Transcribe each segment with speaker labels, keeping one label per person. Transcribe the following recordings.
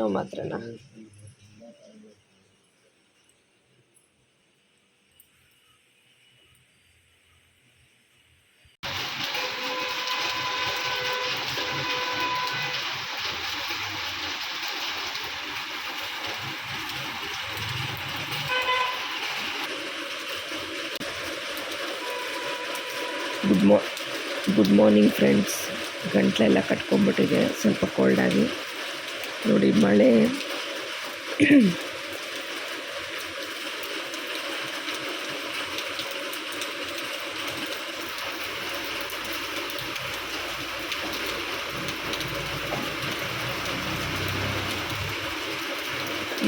Speaker 1: ನಾವು ಮಾತ್ರನಾ. ಗುಡ್ ಮಾ ಗುಡ್ ಮಾರ್ನಿಂಗ್ ಫ್ರೆಂಡ್ಸ್ ಗಂಟ್ಲೆಲ್ಲ ಕಟ್ಕೊಂಡ್ಬಿಟ್ಟಿದೆ. ಸ್ವಲ್ಪ ಕೋಲ್ಡ್ ಆಗಿ. ನೋಡಿ ಮಳೆ.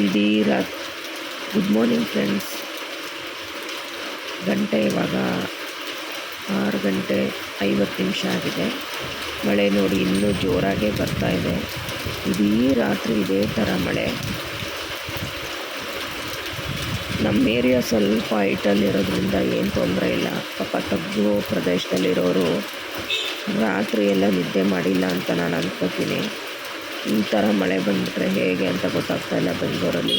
Speaker 1: ಇಡೀ ರಾತ್ ಗುಡ್ ಮಾರ್ನಿಂಗ್ ಫ್ರೆಂಡ್ಸ್ ಗಂಟೆ ಇವಾಗ ಆರು ಗಂಟೆ ಐವತ್ತು ನಿಮಿಷ ಆಗಿದೆ. ಮಳೆ ನೋಡಿ ಇನ್ನೂ ಜೋರಾಗೇ ಬರ್ತಾ ಇದೆ. ಇಡೀ ರಾತ್ರಿ ಇದೇ ಥರ ಮಳೆ. ನಮ್ಮ ಏರಿಯಾ ಸ್ವಲ್ಪ ಹೈಟಲ್ಲಿರೋದ್ರಿಂದ ಏನು ತೊಂದರೆ ಇಲ್ಲ. ಪಾಪ ತಗ್ಗು ಪ್ರದೇಶದಲ್ಲಿರೋರು ರಾತ್ರಿ ಎಲ್ಲ ನಿದ್ದೆ ಮಾಡಿಲ್ಲ ಅಂತ ನಾನು ಅನ್ಕೋತೀನಿ. ಈ ಥರ ಮಳೆ ಬಂದುಬಿಟ್ರೆ ಹೇಗೆ ಅಂತ ಗೊತ್ತಾಗ್ತಾ ಇಲ್ಲ ಬೆಂಗಳೂರಲ್ಲಿ.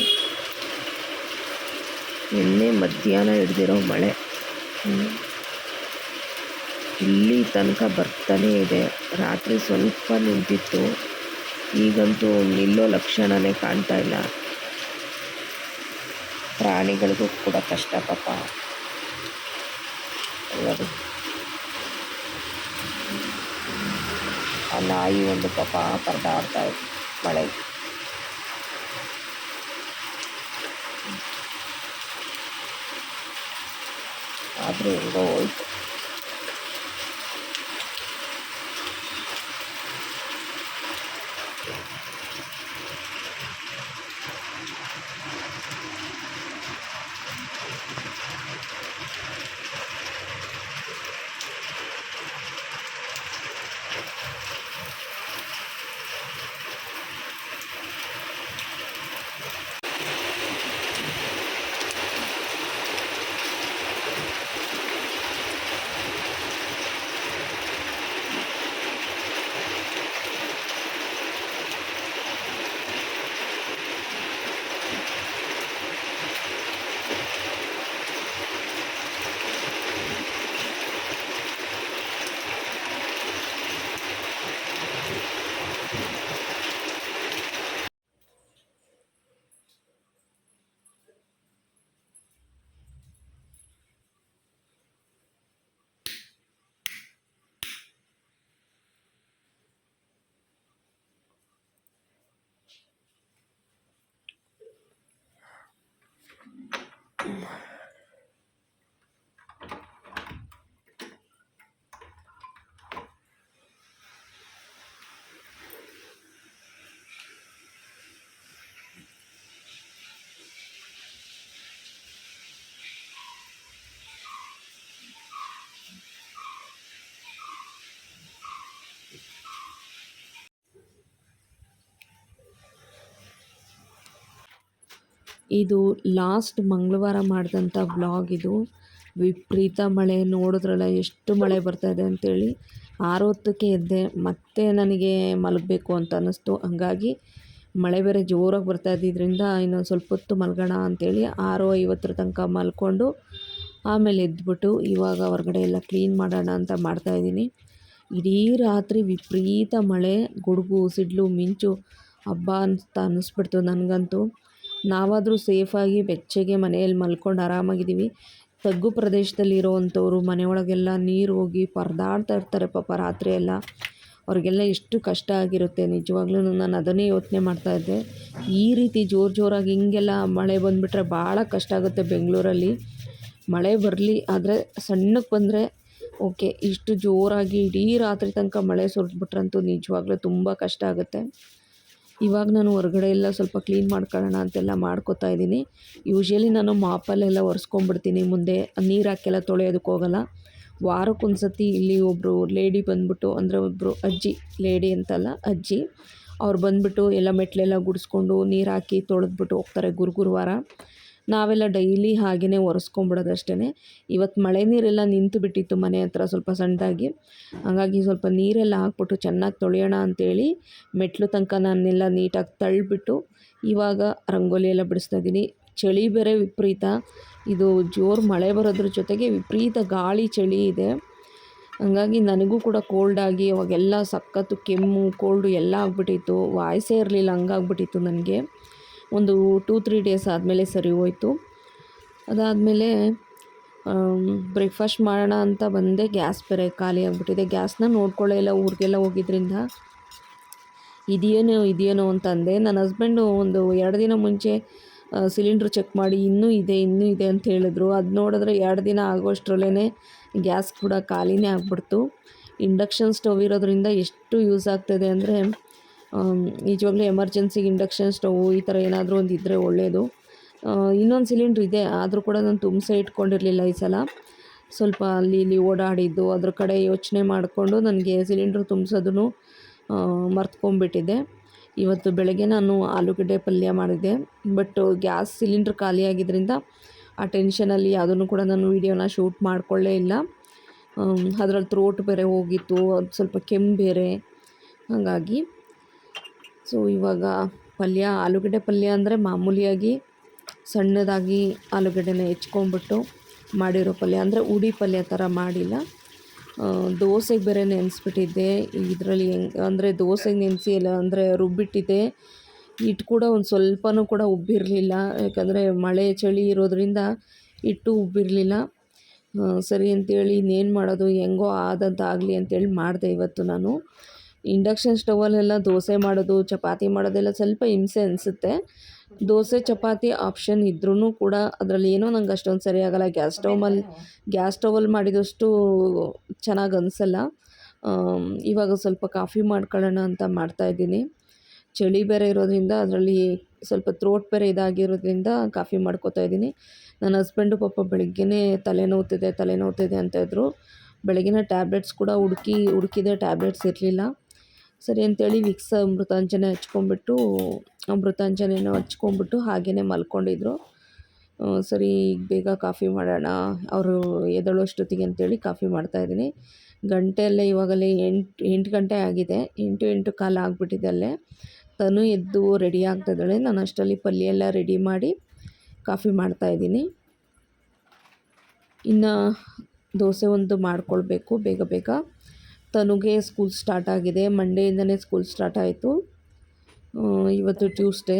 Speaker 1: ನಿನ್ನೆ ಮಧ್ಯಾಹ್ನ ಹಿಡ್ದಿರೋ ಮಳೆ. ಇಲ್ಲಿ ತನಕ ಬರ್ತಾನೇ ಇದೆ. ರಾತ್ರಿ ಸ್ವಲ್ಪ ನಿಂತಿತ್ತು. ಈಗಂತೂ ನಿಲ್ಲೋ ಲಕ್ಷಣನೇ ಕಾಣ್ತಾ ಇಲ್ಲ. ಪ್ರಾಣಿಗಳಿಗೂ ಕೂಡ ಕಷ್ಟ ಪಾಪ. ಆ ನಾಯಿ ಒಂದು ಪಾಪ ಪರದಾಡ್ತಾ ಇದೆ. ಮಳೆ. ಆದರೂ ಹೋಯ್ತು. time. ಇದು ಲಾಸ್ಟ್ ಮಂಗಳವಾರ ಮಾಡಿದಂಥ ವ್ಲಾಗ್ ಇದು. ವಿಪರೀತ ಮಳೆ, ನೋಡಿದ್ರಲ್ಲ ಎಷ್ಟು ಮಳೆ ಬರ್ತಾ ಇದೆ ಅಂತೇಳಿ ಆರು ಹೊತ್ತಕ್ಕೆ ಎದ್ದೆ, ಮತ್ತೆ ನನಗೆ ಮಲಗಬೇಕು ಅಂತ ಅನ್ನಿಸ್ತು. ಹಂಗಾಗಿ ಮಳೆ ಬೇರೆ ಜೋರಾಗಿ ಬರ್ತಾ ಇದ್ದಿದ್ದರಿಂದ ಇನ್ನೊಂದು ಸ್ವಲ್ಪ ಹೊತ್ತು ಮಲಗೋಣ ಅಂತೇಳಿ ಆರು ಐವತ್ತರ ತನಕ ಮಲ್ಕೊಂಡು ಆಮೇಲೆ ಎದ್ಬಿಟ್ಟು ಇವಾಗ ಹೊರಗಡೆ ಎಲ್ಲ ಕ್ಲೀನ್ ಮಾಡೋಣ ಅಂತ ಮಾಡ್ತಾಯಿದ್ದೀನಿ ಇಡೀ ರಾತ್ರಿ ವಿಪರೀತ ಮಳೆ, ಗುಡುಗು, ಸಿಡ್ಲು, ಮಿಂಚು, ಹಬ್ಬ ಅಂತ ಅನ್ನಿಸ್ಬಿಡ್ತು ನನಗಂತೂ. ನಾವಾದರೂ ಸೇಫಾಗಿ ಬೆಚ್ಚಗೆ ಮನೆಯಲ್ಲಿ ಮಲ್ಕೊಂಡು ಆರಾಮಾಗಿದ್ದೀವಿ. ತಗ್ಗು ಪ್ರದೇಶದಲ್ಲಿ ಇರೋವಂಥವ್ರು ಮನೆಯೊಳಗೆಲ್ಲ ನೀರು ಹೋಗಿ ಪರದಾಡ್ತಾ ಇರ್ತಾರೆ ಪಾಪ ರಾತ್ರಿ ಎಲ್ಲ. ಅವ್ರಿಗೆಲ್ಲ ಎಷ್ಟು ಕಷ್ಟ ಆಗಿರುತ್ತೆ. ನಿಜವಾಗ್ಲೂ ನಾನು ಅದನ್ನೇ ಯೋಚನೆ ಮಾಡ್ತಾ ಇದ್ದೆ. ಈ ರೀತಿ ಜೋರು ಜೋರಾಗಿ ಹಿಂಗೆಲ್ಲ ಮಳೆ ಬಂದುಬಿಟ್ರೆ ಭಾಳ ಕಷ್ಟ ಆಗುತ್ತೆ ಬೆಂಗಳೂರಲ್ಲಿ. ಮಳೆ ಬರಲಿ, ಆದರೆ ಸಣ್ಣಕ್ಕೆ ಬಂದರೆ ಓಕೆ, ಇಷ್ಟು ಜೋರಾಗಿ ಇಡೀ ರಾತ್ರಿ ತನಕ ಮಳೆ ಸುರಿದ್ಬಿಟ್ರಂತೂ ನಿಜವಾಗ್ಲೂ ತುಂಬ ಕಷ್ಟ ಆಗುತ್ತೆ. ಇವಾಗ ನಾನು ಹೊರಗಡೆ ಎಲ್ಲ ಸ್ವಲ್ಪ ಕ್ಲೀನ್ ಮಾಡ್ಕೊಳ್ಳೋಣ ಅಂತೆಲ್ಲ ಮಾಡ್ಕೋತಾ ಇದ್ದೀನಿ. ಯೂಶ್ವಲಿ ನಾನು ಮಾಪಲ್ಲೆಲ್ಲ ಒರೆಸ್ಕೊಂಡ್ಬಿಡ್ತೀನಿ, ಮುಂದೆ ನೀರು ಹಾಕೆಲ್ಲ ತೊಳೆಯೋದಕ್ಕೆ ಹೋಗಲ್ಲ. ವಾರಕ್ಕೊಂದು ಸತಿ ಇಲ್ಲಿ ಒಬ್ಬರು ಲೇಡಿ ಬಂದ್ಬಿಟ್ಟು, ಅಂದರೆ ಒಬ್ಬರು ಅಜ್ಜಿ ಲೇಡಿ ಅಂತಲ್ಲ ಅಜ್ಜಿ, ಅವ್ರು ಬಂದುಬಿಟ್ಟು ಎಲ್ಲ ಮೆಟ್ಲೆಲ್ಲ ಗುಡಿಸ್ಕೊಂಡು ನೀರು ಹಾಕಿ ತೊಳೆದ್ಬಿಟ್ಟು ಹೋಗ್ತಾರೆ ಗುರು ಗುರುವಾರ. ನಾವೆಲ್ಲ ಡೈಲಿ ಹಾಗೆಯೇ ಒರೆಸ್ಕೊಂಬಿಡೋದು ಅಷ್ಟೇ ಇವತ್ತು ಮಳೆ ನೀರೆಲ್ಲ ನಿಂತು ಬಿಟ್ಟಿತ್ತು ಮನೆ ಹತ್ರ ಸ್ವಲ್ಪ ಸಣ್ಣದಾಗಿ. ಹಾಗಾಗಿ ಸ್ವಲ್ಪ ನೀರೆಲ್ಲ ಹಾಕ್ಬಿಟ್ಟು ಚೆನ್ನಾಗಿ ತೊಳೆಯೋಣ ಅಂತೇಳಿ ಮೆಟ್ಲು ತನಕ ನಾನೆಲ್ಲ ನೀಟಾಗಿ ತಳ್ಳಿಬಿಟ್ಟು ಇವಾಗ ರಂಗೋಲಿ ಎಲ್ಲ ಬಿಡಿಸ್ತಾ ಇದ್ದೀನಿ. ಚಳಿ ಬೇರೆ ವಿಪರೀತ. ಇದು ಜೋರು ಮಳೆ ಬರೋದ್ರ ಜೊತೆಗೆ ವಿಪರೀತ ಗಾಳಿ, ಚಳಿ ಇದೆ. ಹಂಗಾಗಿ ನನಗೂ ಕೂಡ ಕೋಲ್ಡ್ ಆಗಿ ಅವಾಗೆಲ್ಲ ಸಖತ್ತು ಕೆಮ್ಮು ಕೋಲ್ಡು ಎಲ್ಲ ಆಗ್ಬಿಟ್ಟಿತ್ತು. ವಾಯ್ಸೇ ಇರಲಿಲ್ಲ, ಹಂಗಾಗ್ಬಿಟ್ಟಿತ್ತು ನನಗೆ. ಒಂದು ಟೂ ತ್ರೀ ಡೇಸ್ ಆದಮೇಲೆ ಸರಿ ಹೋಯ್ತು. ಅದಾದಮೇಲೆ ಬ್ರೇಕ್ಫಾಸ್ಟ್ ಮಾಡೋಣ ಅಂತ ಬಂದೆ. ಗ್ಯಾಸ್ ಬೇರೆ ಖಾಲಿ ಆಗಿಬಿಟ್ಟಿದೆ. ಗ್ಯಾಸ್ನ ನೋಡ್ಕೊಳ್ಳೇ ಇಲ್ಲ. ಊರಿಗೆಲ್ಲ ಹೋಗಿದ್ರಿಂದ. ಇದೆಯೇನೋ ಇದೆಯೇನೋ ಅಂತಂದೆ ನನ್ನ ಹಸ್ಬೆಂಡು ಒಂದು ಎರಡು ದಿನ ಮುಂಚೆ ಸಿಲಿಂಡ್ರ್ ಚೆಕ್ ಮಾಡಿ ಇನ್ನೂ ಇದೆ ಇನ್ನೂ ಇದೆ ಅಂತ ಹೇಳಿದ್ರು. ಅದು ನೋಡಿದ್ರೆ ಎರಡು ದಿನ ಆಗೋಷ್ಟರಲ್ಲೇ ಗ್ಯಾಸ್ ಕೂಡ ಖಾಲಿನೇ ಆಗಿಬಿಡ್ತು. ಇಂಡಕ್ಷನ್ ಸ್ಟವ್ ಇರೋದ್ರಿಂದ ಎಷ್ಟು ಯೂಸ್ ಆಗ್ತದೆ ಅಂದರೆ ನಿಜವಾಗ್ಲೂ ಎಮರ್ಜೆನ್ಸಿಗೆ ಇಂಡಕ್ಷನ್ ಸ್ಟವ್ ಈ ಥರ ಏನಾದರೂ ಒಂದು ಇದ್ದರೆ ಒಳ್ಳೆಯದು ಇನ್ನೊಂದು ಸಿಲಿಂಡ್ರ್ ಇದೆ, ಆದರೂ ಕೂಡ ನಾನು ತುಂಬಿಸೇ ಇಟ್ಕೊಂಡಿರಲಿಲ್ಲ ಈ ಸಲ. ಸ್ವಲ್ಪ ಅಲ್ಲಿ ಇಲ್ಲಿ ಓಡಾಡಿದ್ದು, ಅದ್ರ ಕಡೆ ಯೋಚನೆ ಮಾಡಿಕೊಂಡು ನನಗೆ ಸಿಲಿಂಡ್ರ್ ತುಂಬಿಸೋದನ್ನು ಮರ್ತ್ಕೊಂಡ್ಬಿಟ್ಟಿದ್ದೆ. ಇವತ್ತು ಬೆಳಗ್ಗೆ ನಾನು ಆಲೂಗಡ್ಡೆ ಪಲ್ಯ ಮಾಡಿದ್ದೆ, ಬಟ್ ಗ್ಯಾಸ್ ಸಿಲಿಂಡ್ರ್ ಖಾಲಿಯಾಗಿದ್ದರಿಂದ ಆ ಟೆನ್ಷನಲ್ಲಿ ಯಾವುದನ್ನು ಕೂಡ ನಾನು ವೀಡಿಯೋನ ಶೂಟ್ ಮಾಡಿಕೊಳ್ಳೇ ಇಲ್ಲ. ಅದರಲ್ಲಿ ತ್ರೋಟ್ ಬೇರೆ ಹೋಗಿತ್ತು, ಅದು ಸ್ವಲ್ಪ ಕೆಮ್ಮು ಬೇರೆ, ಹಾಗಾಗಿ. ಸೊ, ಇವಾಗ ಪಲ್ಯ, ಆಲೂಗಡ್ಡೆ ಪಲ್ಯ ಅಂದರೆ ಮಾಮೂಲಿಯಾಗಿ ಸಣ್ಣದಾಗಿ ಆಲೂಗಡ್ಡೆನ ಹೆಚ್ಕೊಂಬಿಟ್ಟು ಮಾಡಿರೋ ಪಲ್ಯ. ಅಂದರೆ ಉಡಿ ಪಲ್ಯ ಥರ ಮಾಡಿಲ್ಲ. ದೋಸೆಗೆ ಬೇರೆ ನೆನೆಸ್ಬಿಟ್ಟಿದ್ದೆ. ಇದರಲ್ಲಿ ಹೆಂಗೆ, ಅಂದರೆ ದೋಸೆಗೆ ನೆನೆಸಿ ಎಲ್ಲ, ಅಂದರೆ ರುಬ್ಬಿಟ್ಟಿದ್ದೆ. ಹಿಟ್ಟು ಕೂಡ ಒಂದು ಸ್ವಲ್ಪನೂ ಕೂಡ ಉಬ್ಬಿರಲಿಲ್ಲ. ಯಾಕಂದರೆ ಮಳೆ, ಚಳಿ ಇರೋದರಿಂದ ಹಿಟ್ಟು ಉಬ್ಬಿರಲಿಲ್ಲ. ಸರಿ ಅಂತೇಳಿ ಇನ್ನೇನು ಮಾಡೋದು, ಹೆಂಗೋ ಆದಂತಾಗಲಿ ಅಂತೇಳಿ ಮಾಡಿದೆ ಇವತ್ತು ನಾನು. ಇಂಡಕ್ಷನ್ ಸ್ಟವಲ್ಲೆಲ್ಲ ದೋಸೆ ಮಾಡೋದು, ಚಪಾತಿ ಮಾಡೋದೆಲ್ಲ ಸ್ವಲ್ಪ ಹಿಂಸೆ ಅನಿಸುತ್ತೆ. ದೋಸೆ, ಚಪಾತಿ ಆಪ್ಷನ್ ಇದ್ರೂ ಕೂಡ ಅದರಲ್ಲಿ ಏನೋ ನಂಗೆ ಅಷ್ಟೊಂದು ಸರಿ ಆಗೋಲ್ಲ. ಗ್ಯಾಸ್ ಸ್ಟೌವಲ್ಲಿ ಗ್ಯಾಸ್ ಸ್ಟವಲ್ಲಿ ಮಾಡಿದಷ್ಟು ಚೆನ್ನಾಗಿ ಅನಿಸಲ್ಲ. ಇವಾಗ ಸ್ವಲ್ಪ ಕಾಫಿ ಮಾಡ್ಕೊಳ್ಳೋಣ ಅಂತ ಮಾಡ್ತಾಯಿದ್ದೀನಿ ಚಳಿ ಬೇರೆ ಇರೋದ್ರಿಂದ ಅದರಲ್ಲಿ ಸ್ವಲ್ಪ ತ್ರೋಟ್ ಬೇರೆ ಇದಾಗಿರೋದ್ರಿಂದ ಕಾಫಿ ಮಾಡ್ಕೋತಾ ಇದ್ದೀನಿ. ನನ್ನ ಹಸ್ಬೆಂಡು ಪಾಪ ಬೆಳಗ್ಗೆನೇ ತಲೆನೋವ್ತಿದೆ ತಲೆನೋವ್ತಿದೆ ಅಂತ ಇದ್ದರು ಬೆಳಗಿನ ಟ್ಯಾಬ್ಲೆಟ್ಸ್ ಕೂಡ ಹುಡುಕಿ, ಹುಡುಕಿದೆ ಟ್ಯಾಬ್ಲೆಟ್ಸ್ ಇರಲಿಲ್ಲ. ಸರಿ ಅಂತೇಳಿ ವಿಕ್ಸ್ ಮೃತಾಂಜನೆ ಹಚ್ಕೊಂಡ್ಬಿಟ್ಟು, ಅಮೃತಾಂಜನೇನ ಹಚ್ಕೊಂಡ್ಬಿಟ್ಟು ಹಾಗೆಯೇ ಮಲ್ಕೊಂಡಿದ್ರು. ಸರಿ, ಈಗ ಬೇಗ ಕಾಫಿ ಮಾಡೋಣ. ಅವರು ಎದ್ದೇಳೋಷ್ಟೊತ್ತಿಗೆ ಅಂತೇಳಿ ಕಾಫಿ ಮಾಡ್ತಾಯಿದ್ದೀನಿ ಗಂಟೆಯಲ್ಲೇ ಇವಾಗಲೇ ಎಂಟು ಎಂಟು ಗಂಟೆ ಆಗಿದೆ. ಎಂಟು ಎಂಟು ಕಾಲ ಆಗಿಬಿಟ್ಟಿದೆ ಅಲ್ಲೇ. ತನು ಎದ್ದು ರೆಡಿ ಆಗ್ತಾಯಿದ್ದಾಳೆ ನಾನು ಅಷ್ಟರಲ್ಲಿ ಪಲ್ಯ ಎಲ್ಲ ರೆಡಿ ಮಾಡಿ ಕಾಫಿ ಮಾಡ್ತಾಯಿದ್ದೀನಿ ಇನ್ನು ದೋಸೆ ಒಂದು ಮಾಡ್ಕೊಳ್ಬೇಕು, ಬೇಗ ಬೇಗ. ತನುಗೆ ಸ್ಕೂಲ್ ಸ್ಟಾರ್ಟ್ ಆಗಿದೆ. ಮಂಡೆಯಿಂದನೇ ಸ್ಕೂಲ್ ಸ್ಟಾರ್ಟ್ ಆಯಿತು. ಇವತ್ತು ಟ್ಯೂಸ್ಡೇ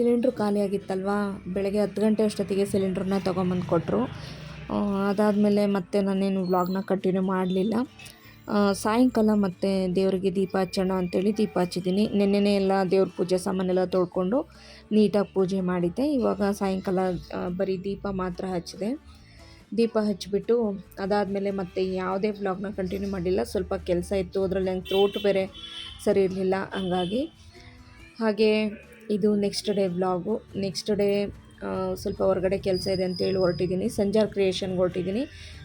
Speaker 1: ಸಿಲಿಂಡ್ರ್ ಖಾಲಿಯಾಗಿತ್ತಲ್ವಾ? ಬೆಳಗ್ಗೆ ಹತ್ತು ಗಂಟೆ ಅಷ್ಟೊತ್ತಿಗೆ ಸಿಲಿಂಡ್ರನ್ನ ತೊಗೊಂಬಂದು ಕೊಟ್ಟರು ಅದಾದಮೇಲೆ ಮತ್ತೆ ನಾನೇನು ವ್ಲಾಗ್ನ ಕಂಟಿನ್ಯೂ ಮಾಡಲಿಲ್ಲ. ಸಾಯಂಕಾಲ ಮತ್ತೆ ದೇವರಿಗೆ ದೀಪ ಹಚ್ಚೋಣ ಅಂತೇಳಿ ದೀಪ ಹಚ್ಚಿದ್ದೀನಿ. ನಿನ್ನೆನೇ ಎಲ್ಲ ದೇವ್ರ ಪೂಜೆ ಸಾಮಾನೆಲ್ಲ ತೊಳ್ಕೊಂಡು ನೀಟಾಗಿ ಪೂಜೆ ಮಾಡಿದ್ದೆ. ಇವಾಗ ಸಾಯಂಕಾಲ ಬರೀ ದೀಪ ಮಾತ್ರ ಹಚ್ಚಿದೆ. ದೀಪ ಹಚ್ಚಿಬಿಟ್ಟು ಅದಾದಮೇಲೆ ಮತ್ತೆ ಯಾವುದೇ ವ್ಲಾಗ್ನ ಕಂಟಿನ್ಯೂ ಮಾಡಿಲ್ಲ. ಸ್ವಲ್ಪ ಕೆಲಸ ಇತ್ತು. ಅದರಲ್ಲಿ ನಂಗೆ ಥ್ರೋಟ್ ಬೇರೆ ಸರಿ ಇರಲಿಲ್ಲ. ಹಂಗಾಗಿ ಹಾಗೆ ಇದು next day vlog next day ಸ್ವಲ್ಪ ಹೊರಗಡೆ ಕೆಲಸ ಇದೆ ಅಂತೇಳಿ ಹೊರಟಿದ್ದೀನಿ. ಸಂಜಾರ್ ಕ್ರಿಯೇಷನ್ಗೆ ಹೊರಟಿದ್ದೀನಿ.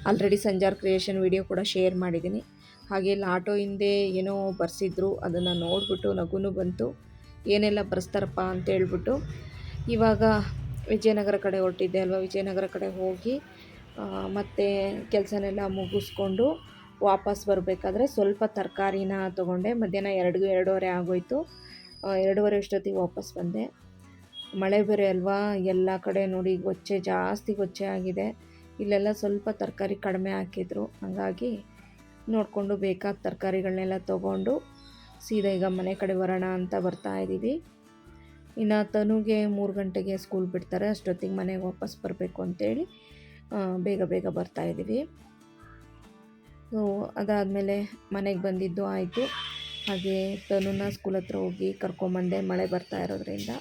Speaker 1: ಆಲ್ರೆಡಿ ಸಂಜಾರ್ ಕ್ರಿಯೇಷನ್ ವಿಡಿಯೋ ಕೂಡ ಶೇರ್ ಮಾಡಿದ್ದೀನಿ. ಹಾಗೆ ಆಟೋ ಹಿಂದೆ ಏನೋ ಬರ್ಸಿದ್ರು, ಅದನ್ನು ನೋಡಿಬಿಟ್ಟು ನಗುನು ಬಂತು. ಏನೆಲ್ಲ ಬರೆಸ್ತಾರಪ್ಪ ಅಂತೇಳ್ಬಿಟ್ಟು ಇವಾಗ ವಿಜಯನಗರ ಕಡೆ ಹೊರಟಿದ್ದೆ ಅಲ್ವಾ? ವಿಜಯನಗರ ಕಡೆ ಹೋಗಿ ಮತ್ತು ಕೆಲಸನೆಲ್ಲ ಮುಗಿಸ್ಕೊಂಡು ವಾಪಸ್ ಬರಬೇಕಾದ್ರೆ ಸ್ವಲ್ಪ ತರಕಾರಿನ ತೊಗೊಂಡೆ. ಮಧ್ಯಾಹ್ನ ಎರಡು ಎರಡೂವರೆ ಆಗೋಯಿತು. ಎರಡೂವರೆ ಅಷ್ಟೊತ್ತಿಗೆ ವಾಪಸ್ ಬಂದೆ. ಮಳೆ ಬೇರೆ ಅಲ್ವಾ? ಎಲ್ಲ ಕಡೆ ನೋಡಿ ಗೊಚ್ಚೆ, ಜಾಸ್ತಿ ಗೊಚ್ಚೆ ಆಗಿದೆ. ಇಲ್ಲೆಲ್ಲ ಸ್ವಲ್ಪ ತರಕಾರಿ ಕಡಿಮೆ ಹಾಕಿದ್ರು. ಹಾಗಾಗಿ ನೋಡಿಕೊಂಡು ಬೇಕಾದ ತರಕಾರಿಗಳನ್ನೆಲ್ಲ ತೊಗೊಂಡು ಸೀದಾ ಈಗ ಮನೆ ಕಡೆ ಬರೋಣ ಅಂತ ಬರ್ತಾ ಇದ್ದೀವಿ. ಇನ್ನು ತನುಗೆ ಮೂರು ಗಂಟೆಗೆ ಸ್ಕೂಲ್ ಬಿಡ್ತಾರೆ. ಅಷ್ಟೊತ್ತಿಗೆ ಮನೆಗೆ ವಾಪಸ್ ಬರಬೇಕು ಅಂತೇಳಿ ಬೇಗ ಬೇಗ ಬರ್ತಾ ಇದ್ದೀವಿ. ಸೊ ಅದಾದಮೇಲೆ ಮನೆಗೆ ಬಂದಿದ್ದು ಆಯಿತು. ಹಾಗೆ ತನುನ ಸ್ಕೂಲ್ ಹತ್ರ ಹೋಗಿ ಕರ್ಕೊಂಬಂದೆ ಮಳೆ ಬರ್ತಾ ಇರೋದ್ರಿಂದ.